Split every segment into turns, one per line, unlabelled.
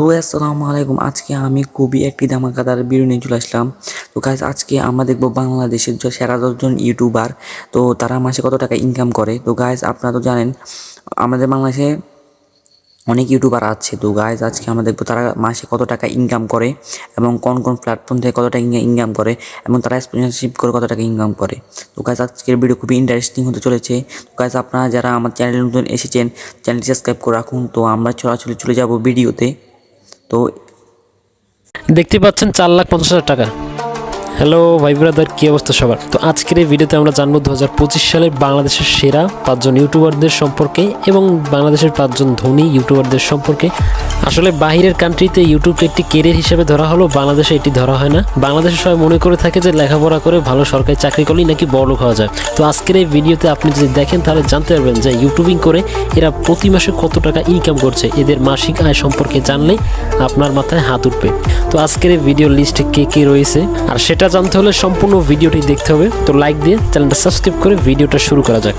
Hello, আসসালামু আলাইকুম। আজকে আমি খুবই একটি ধামাকাদার ভিডিও নিয়ে চলে আসলাম। তো গাইজ আজকে আমরা দেখব বাংলাদেশের যে সেরা দশজন ইউটিউবার তো তারা মাসে কত টাকা ইনকাম করে। তো গাইজ আপনারা তো জানেন, আমাদের বাংলাদেশে অনেক ইউটিউবার আছে। তো গাইজ আজকে আমরা দেখব তারা মাসে কত টাকা ইনকাম করে এবং কোন কোন প্ল্যাটফর্ম থেকে কত টাকা ইনকাম করে এবং তারা স্পন্সরশিপ করে কত টাকা ইনকাম করে। তো গাইজ আজকের ভিডিও খুবই ইন্টারেস্টিং হতে চলেছে। তো গাইজ আপনারা যারা আমার চ্যানেলে নতুন এসেছেন চ্যানেলটি সাবস্ক্রাইব করে রাখুন। তো আমরা সরাসরি চলে যাব ভিডিওতে তো
দেখতে পাচ্ছেন চার লাখ পঞ্চাশ হাজার টাকা। হ্যালো ভাই ব্রাদার কী অবস্থা সবার? তো আজকের এই ভিডিওতে আমরা জানব দু হাজার সালের বাংলাদেশের সেরা পাঁচজন ইউটিউবারদের সম্পর্কে এবং বাংলাদেশের পাঁচজন ধনী ইউটিউবারদের সম্পর্কে। আসলে বাহিরের কান্ট্রিতে ইউটিউবকে একটি কেরিয়ার হিসেবে ধরা হলো, বাংলাদেশে এটি ধরা হয় না। বাংলাদেশে সবাই মনে করে থাকে যে লেখাপড়া করে ভালো সরকারি চাকরি করলেই নাকি বড়লোক হওয়া যায়। তো আজকের এই ভিডিওতে আপনি যদি দেখেন, তাহলে জানতে পারবেন যে ইউটিউবিং করে এরা প্রতি মাসে কত টাকা ইনকাম করছে। এদের মাসিক আয় সম্পর্কে জানলে আপনার মাথায় হাত উঠবে। তো আজকের এই ভিডিও লিস্টে কে কে রয়েছে? আর সেটা জানতে হলে সম্পূর্ণ ভিডিওটি দেখতে হবে। তো লাইক দিয়ে চ্যানেলটা সাবস্ক্রাইব করে ভিডিওটা শুরু করা যাক।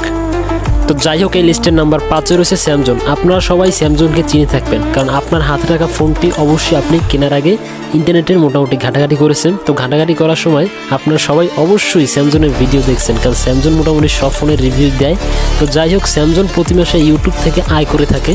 তো যাই হোক, এই লিস্টের নাম্বার পাঁচে রয়েছে স্যামজন আপনারা সবাই স্যামজনকে চিনে থাকবেন, কারণ আপনার হাতে থাকা ফোনটি অবশ্যই আপনি কেনার আগে ইন্টারনেটের মোটামুটি ঘাটাঘাটি করেছেন। তো ঘাটাঘাটি করার সময় আপনারা সবাই অবশ্যই স্যামজনের ভিডিও দেখছেন, কারণ স্যামজন মোটামুটি সব ফোনের রিভিউ দেয়। তো যাই হোক স্যামজন প্রতি মাসে ইউটিউব থেকে আয় করে থাকে।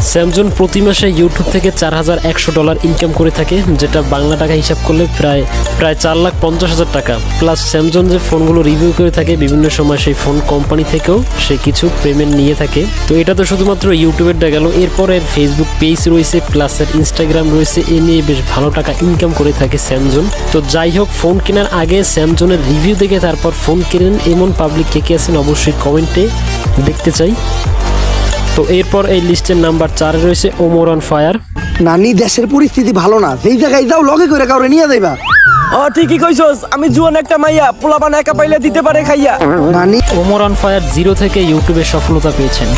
স্যামজন প্রতি মাসে ইউটিউব থেকে চার হাজার একশো ডলার ইনকাম করে থাকে, যেটা বাংলা টাকা হিসাব করলে প্রায় প্রায় চার লাখ পঞ্চাশ হাজার টাকা। প্লাস স্যামজন যে ফোনগুলো রিভিউ করে থাকে, বিভিন্ন সময় সেই ফোন কোম্পানি থেকেও সে কিছু পেমেন্ট নিয়ে থাকে। তো এটা তো শুধুমাত্র ইউটিউবেরটা গেল এরপর এর ফেসবুক পেজ রয়েছে প্লাস এর ইনস্টাগ্রাম রয়েছে। এ নিয়ে বেশ ভালো টাকা ইনকাম করে থাকে স্যামজন তো যাই হোক ফোন কেনার আগে স্যামজনের রিভিউ দেখে তারপর ফোন কেনেন, এমন পাবলিক কে কে আছেন অবশ্যই কমেন্টে দেখতে চাই। তো এরপর এই লিস্টের নাম্বার চারে রয়েছে ওমর অন ফায়ার।
নানি দেশের পরিস্থিতি ভালো না। যেই জায়গায় যাও লগে করে কাউরে নিয়ে যাইবা।
ও ঠিকই কইছস। আমি জুয়ান একটা মাইয়া পোলাপান একা পাইলে দিতে পারে খাইয়া।
নানি।
ওমর অন ফায়ার জিরো থেকে ইউটিউবে সফলতা পেয়েছেন।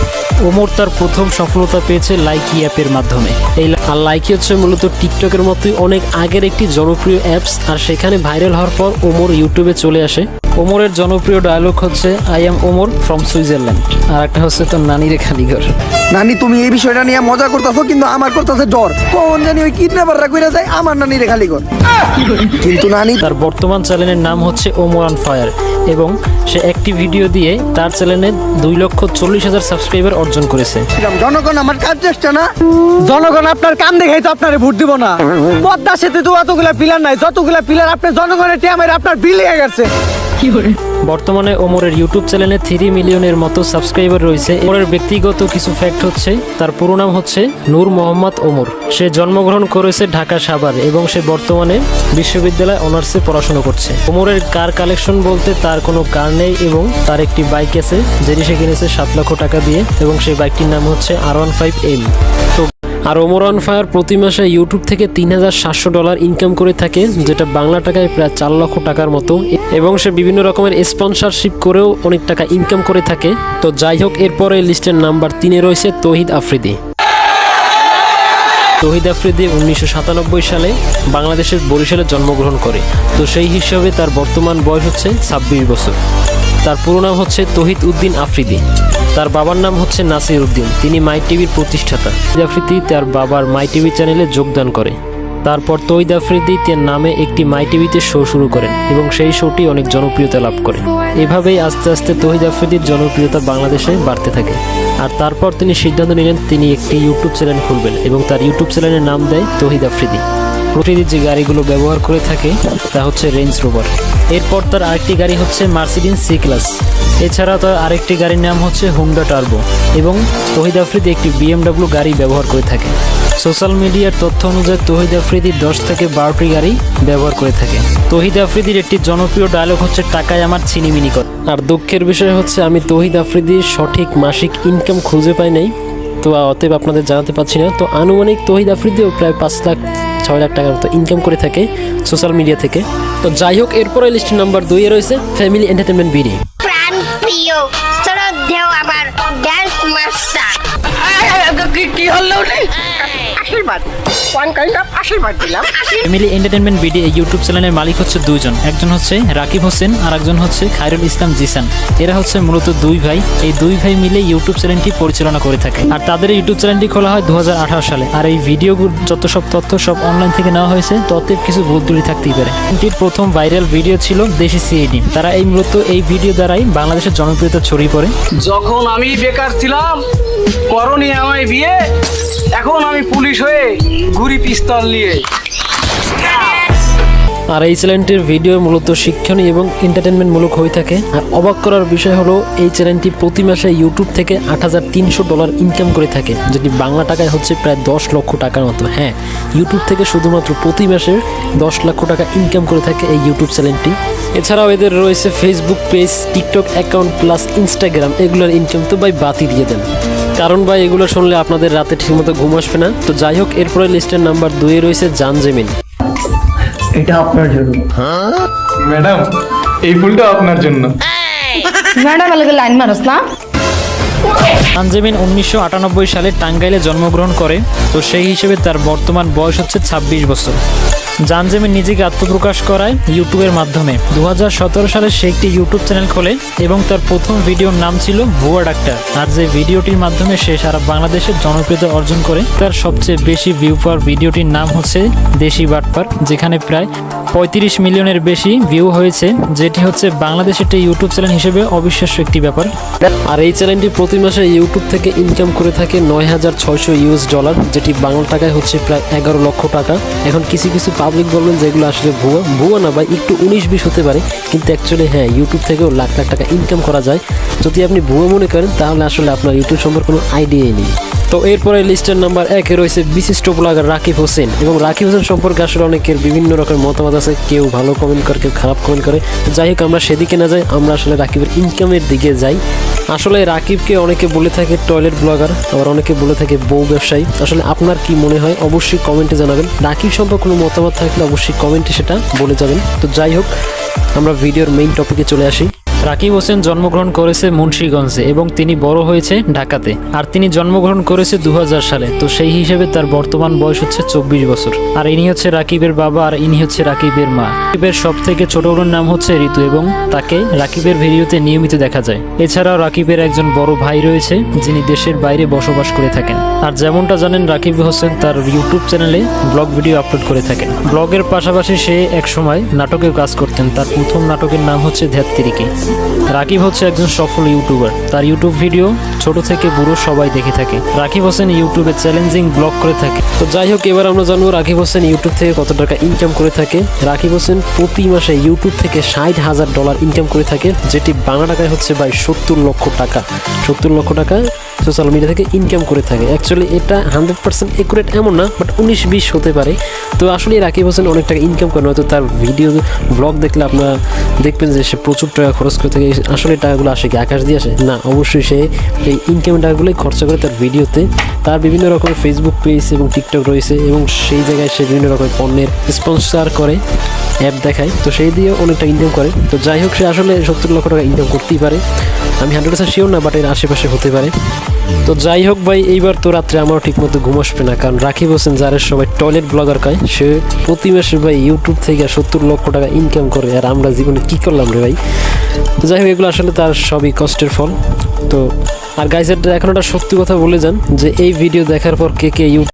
ওমর তার প্রথম সফলতা পেয়েছে লাইকি অ্যাপের মাধ্যমে। এই আর লাইকি হচ্ছে মূলত টিকটকের মতোই অনেক আগের একটি জনপ্রিয় অ্যাপস আর সেখানে ভাইরাল হওয়ার পর ওমর ইউটিউবে চলে আসে। ওমরের জনপ্রিয় ডায়লগ হচ্ছে I am Omar from Switzerland আর একটা হচ্ছে তোর নানিরে খালিঘর
নানি তুমি এই বিষয়টা নিয়ে মজা করতেছো কিন্তু আমার করতেছে ডর কোন জানি ওই কিডন্যাপাররা কইরা যায় আমার নানিরে খালি কর কিন্তু নানি
তার বর্তমান চ্যানেলের নাম হচ্ছে ওমর অন ফায়ার এবং সে একটি ভিডিও দিয়ে তার চ্যানেলে দুই লক্ষ চল্লিশ হাজার সাবস্ক্রাইবার অর্জন করেছে।
জনগণ আমার কাজ চেষ্টা না।
জনগণ আপনার কান দেখাই তো আপনারে ভোট দিব না। পদ্মা সেতু তো অতগুলা পিলার নাই যতগুলা পিলার আপনি জনগণের টিয়ামের আপনার বিল হয়ে গেছে।
বর্তমানে ওমরের ইউটিউব চ্যানেলে থ্রি মিলিয়নের মতো সাবস্ক্রাইবার রয়েছে। ওমরের ব্যক্তিগত কিছু ফ্যাক্ট হচ্ছে, তার পুরো নাম হচ্ছে নূর মোহাম্মদ ওমর। সে জন্মগ্রহণ করেছে ঢাকা সাভার এবং সে বর্তমানে বিশ্ববিদ্যালয়ে অনার্সে পড়াশোনা করছে। ওমরের কার কালেকশন বলতে তার কোনো কার নেই এবং তার একটি বাইক আছে, যেটি সে কিনেছে সাত লক্ষ টাকা দিয়ে এবং সেই বাইকটির নাম হচ্ছে আর ওয়ান ফাইভ এম তো আর ওমর অন ফায়ার প্রতি মাসে ইউটিউব থেকে তিন হাজার সাতশো ডলার ইনকাম করে থাকে, যেটা বাংলা টাকায় প্রায় চার লক্ষ টাকার মতো। এবং সে বিভিন্ন রকমের স্পন্সরশিপ করেও অনেক টাকা ইনকাম করে থাকে। তো যাই হোক, এরপরে লিস্টের নাম্বার তিনে রয়েছে তহিদ আফ্রিদি। তহিদ আফ্রিদি উনিশশো সাতানব্বই সালে বাংলাদেশের বরিশালে জন্মগ্রহণ করে। তো সেই হিসাবে তার বর্তমান বয়স হচ্ছে ছাব্বিশ বছর। তার পুরো নাম হচ্ছে তহিদ উদ্দিন আফ্রিদি। তার বাবার নাম হচ্ছে নাসির উদ্দিন তিনি মাই টিভির প্রতিষ্ঠাতা। আফ্রিদি তার বাবার মাই টিভি চ্যানেলে যোগদান করে। তারপর তহিদ আফ্রিদি তার নামে একটি মাই টিভিতে শো শুরু করেন এবং সেই শোটি অনেক জনপ্রিয়তা লাভ করে এভাবেই আস্তে আস্তে তহিদ আফ্রিদির জনপ্রিয়তা বাংলাদেশে বাড়তে থাকে। আর তারপর তিনি সিদ্ধান্ত নিলেন, তিনি একটি ইউটিউব চ্যানেল খুলবেন এবং তার ইউটিউব চ্যানেলের নাম দেয় তহিদ আফ্রিদি। প্রতিদিন যে গাড়িগুলো ব্যবহার করে থাকে, তা হচ্ছে রেঞ্জ রোভার এরপর তার আরেকটি গাড়ি হচ্ছে মার্সিডিন সি ক্লাস এছাড়া তার আরেকটি গাড়ির নাম হচ্ছে হুন্ডা টার্বো এবং তহিদ আফ্রিদি একটি বিএমডাব্লিউ গাড়ি ব্যবহার করে থাকে। সোশ্যাল মিডিয়ার তথ্য অনুযায়ী তহিদ আফ্রিদি দশ থেকে বারোটি গাড়ি ব্যবহার করে থাকে। তহিদ আফ্রিদির একটি জনপ্রিয় ডায়লগ হচ্ছে টাকায় আমার ছিনিমিনি কর। আর দুঃখের বিষয় হচ্ছে আমি তহিদ আফ্রিদির সঠিক মাসিক ইনকাম খুঁজে পাই নাই। তো অতএব আপনাদের জানাতে পারছি না। তো আনুমানিক তহিদ আফ্রিদিও প্রায় পাঁচ লাখ ছয় লাখ টাকার মতো ইনকাম করে থাকে সোশ্যাল মিডিয়া থেকে। তো যাই হোক, এরপরে লিস্ট নাম্বার দুই এ রয়েছে ফ্যামিলি এন্টারটেনমেন্ট বিডি
প্রাণ প্রিয় আমার ড্যান্স মাস্টার
কি হলো রে?
আশীর্বাদ। ওয়ান কাইন্ড অফ আশীর্বাদ দিলাম।
ফ্যামিলি এন্টারটেনমেন্ট বিডি এই ইউটিউব চ্যানেলের মালিক হচ্ছে দুইজন। একজন হচ্ছে রাকিব হোসেন আর একজন হচ্ছে খায়রুল ইসলাম জিসান। এরা হচ্ছে মূলত দুই ভাই। এই দুই ভাই মিলে ইউটিউব চ্যানেলটি পরিচালনা করে থাকে। আর তাদের ইউটিউব চ্যানেলটি খোলা হয় দুই হাজার আঠারো সালে। আর এই ভিডিওগুলো যত সব তথ্য সব অনলাইন থেকে নেওয়া হয়েছে তথ্যে কিছু ভুল ত্রুটি থাকতেই পারে। চ্যানেলটির প্রথম ভাইরাল ভিডিও ছিল দেশি সিএডি তারা এই মূলত এই ভিডিও দ্বারাই বাংলাদেশের জনপ্রিয়তা ছড়িয়ে পড়ে।
যখন আমি বেকার ছিলাম করনি আমায় বিয়ে এখন আমি পুলিশ হয়ে ঘুরি পিস্তল নিয়ে।
আর এই চ্যানেলটির ভিডিও মূলত শিক্ষণীয় এবং এন্টারটেনমেন্টমূলক হয়ে থাকে। আর অবাক করার বিষয় হলো, এই চ্যানেলটি প্রতি মাসে ইউটিউব থেকে আট হাজার তিনশো ডলার ইনকাম করে থাকে, যেটি বাংলা টাকায় হচ্ছে প্রায় দশ লক্ষ টাকার মতো। হ্যাঁ ইউটিউব থেকে শুধুমাত্র প্রতি মাসে দশ লক্ষ টাকা ইনকাম করে থাকে এই ইউটিউব চ্যানেলটি। এছাড়াও এদের রয়েছে Facebook page TikTok account plus Instagram এগুলোর ইনকাম তো ভাই বাতি দিয়ে দেন। কারণ ভাই, এগুলো শুনলে আপনাদের রাতে ঠিকমতো ঘুম আসবে না। তো যাই হোক, এরপরে লিস্টের নাম্বার দুয়ে রয়েছে জানজেমিন।
ম্যাডাম এই ফুলটা আপনার জন্য।
ম্যাডাম আলাদা লাইন মারস না।
আঞ্জেমিন উনিশশো আটানব্বই সালে টাঙ্গাইলে জন্মগ্রহণ করে তো সেই হিসেবে তার বর্তমান বয়স হচ্ছে ছাব্বিশ বছর। জানজেমিন নিজেকে আত্মপ্রকাশ করায় ইউটিউবের মাধ্যমে। দু হাজার সতেরো সালে সে একটি ইউটিউব চ্যানেল খোলে এবং তার প্রথম ভিডিওর নাম ছিল ভুয়া ডাক্তার। আর যে ভিডিওটির মাধ্যমে সে সারা বাংলাদেশের জনপ্রিয়তা অর্জন করে, তার সবচেয়ে বেশি ভিউ পাওয়ার ভিডিওটির নাম হচ্ছে দেশি বাটপার যেখানে প্রায় পঁয়ত্রিশ মিলিয়নের বেশি ভিউ হয়েছে, যেটি হচ্ছে বাংলাদেশের একটি ইউটিউব চ্যানেল হিসেবে অবিশ্বাস্য একটি ব্যাপার।
আর এই চ্যানেলটি প্রতি মাসে ইউটিউব থেকে ইনকাম করে থাকে নয় হাজার ছয়শো ইউএস ডলার যেটি বাংলা টাকায় হচ্ছে প্রায় এগারো লক্ষ টাকা। এখন কিছু কিছু পাবলিক বলবেন যেগুলো আসলে ভুয়া ভুয়া না বা একটু উনিশ বিশ হতে পারে। কিন্তু অ্যাকচুয়ালি হ্যাঁ ইউটিউব থেকেও লাখ লাখ টাকা ইনকাম করা যায়। যদি আপনি ভুয়া মনে করেন, তাহলে আসলে আপনার ইউটিউব সম্পর্কে কোনো আইডিয়াই নেই। তো এরপরে লিস্টের নাম্বার একে রয়েছে বিশিষ্ট ব্লগার রাকিব হোসেন এবং রাকিব হোসেন সম্পর্কে আসলে অনেকের বিভিন্ন রকমের মতামত আছে। কেউ ভালো কমেন্ট করে, কেউ খারাপ কমেন্ট করে। যাই হোক, আমরা সেদিকে না যাই, আমরা আসলে রাকিবের ইনকামের দিকে যাই। আসলে রাকিবকে অনেকে বলে থাকে টয়লেট ব্লগার আবার অনেকে বলে থাকে বউ ব্যবসায়ী। আসলে আপনার কি মনে হয়? অবশ্যই কমেন্টে জানাবেন। রাকিব সম্পর্কে কোনো মতামত থাকলে অবশ্যই কমেন্টে সেটা বলে যাবেন। তো যাই হোক, আমরা ভিডিওর মেইন টপিকে চলে আসি।
রাকিব হোসেন জন্মগ্রহণ করেছে মুন্সীগঞ্জে এবং তিনি বড় হয়েছে ঢাকাতে। আর তিনি জন্মগ্রহণ করেছে দু হাজার সালে, তো সেই হিসেবে তার বর্তমান বয়স হচ্ছে চব্বিশ বছর। আর ইনি হচ্ছে রাকিবের বাবা আর ইনি হচ্ছে রাকিবের মা। রাকিবের সব থেকে ছোট বোনের নাম হচ্ছে ঋতু এবং তাকে রাকিবের ভিডিওতে নিয়মিত দেখা যায়। এছাড়াও রাকিবের একজন বড় ভাই রয়েছে, যিনি দেশের বাইরে বসবাস করে থাকেন। আর যেমনটা জানেন, রাকিব হোসেন তার ইউটিউব চ্যানেলে ব্লগ ভিডিও আপলোড করে থাকেন। ব্লগের পাশাপাশি সে একসময় নাটকেও কাজ করতেন। তার প্রথম নাটকের নাম হচ্ছে ধ্যাত্তিরিকে রাকিব হচ্ছে একজন সফল ইউটিউবার। তার ইউটিউব ভিডিও ছোট থেকে বুড়ো সবাই দেখে থাকে। রাকিব হোসেন ইউটিউবে চ্যালেঞ্জিং ব্লগ করে থাকে।
তো যাই হোক, এবার আমরা জানব রাকিব হোসেন ইউটিউব থেকে কত টাকা ইনকাম করে থাকে। রাকিব হোসেন প্রতি মাসে ইউটিউব থেকে ষাট হাজার ডলার ইনকাম করে থাকে, যেটি বাংলা টাকায় হচ্ছে প্রায় সত্তর লক্ষ টাকা। সত্তর লক্ষ টাকা সোশ্যাল মিডিয়া থেকে ইনকাম করে থাকে। অ্যাকচুয়ালি এটা হান্ড্রেড পার্সেন্ট একুরেট এমন না বাট উনিশ, বিশ হতে পারে। তো আসলে রাকিব হোসেন অনেক টাকা ইনকাম করে, হয়তো তার ভিডিও ব্লগ দেখলে আপনারা দেখবেন যে সে প্রচুর টাকা খরচ করে থাকে। আসলে টাকাগুলো আসে কি আকাশ দিয়ে আসে? না, অবশ্যই সে এই ইনকামের টাকাগুলোই খরচা করে তার ভিডিওতে তার বিভিন্ন রকমের ফেসবুক পেজ এবং টিকটক রয়েছে এবং সেই জায়গায় সে বিভিন্ন রকমের পণ্যের স্পন্সার করে অ্যাপ দেখায়। তো সেই দিয়ে অনেকটা ইনকাম করে। তো যাই হোক, সে আসলে সত্তর লক্ষ টাকা ইনকাম করতেই পারে। আমি হান্ড্রেড পার্সেন্ট শিওর না বাট এর আশেপাশে হতে পারে। তো যাই হোক ভাই, এইবার তো রাত্রে আমারও ঠিক মতো ঘুম আসবে না, কারণ রাকিব হোসেন যারা সবাই টয়লেট ব্লগার কয়, সে প্রতি মাসে ভাই ইউটিউব থেকে সত্তর লক্ষ টাকা ইনকাম করে, আর আমরা জীবনে কী করলাম রে ভাই? তো যাই হোক, এগুলো আসলে তার সবই কষ্টের ফল। তো, আর গাইজের এখন একটা সত্যি কথা বলে যান, যে এই ভিডিও দেখার পর কে কে ইউটিউব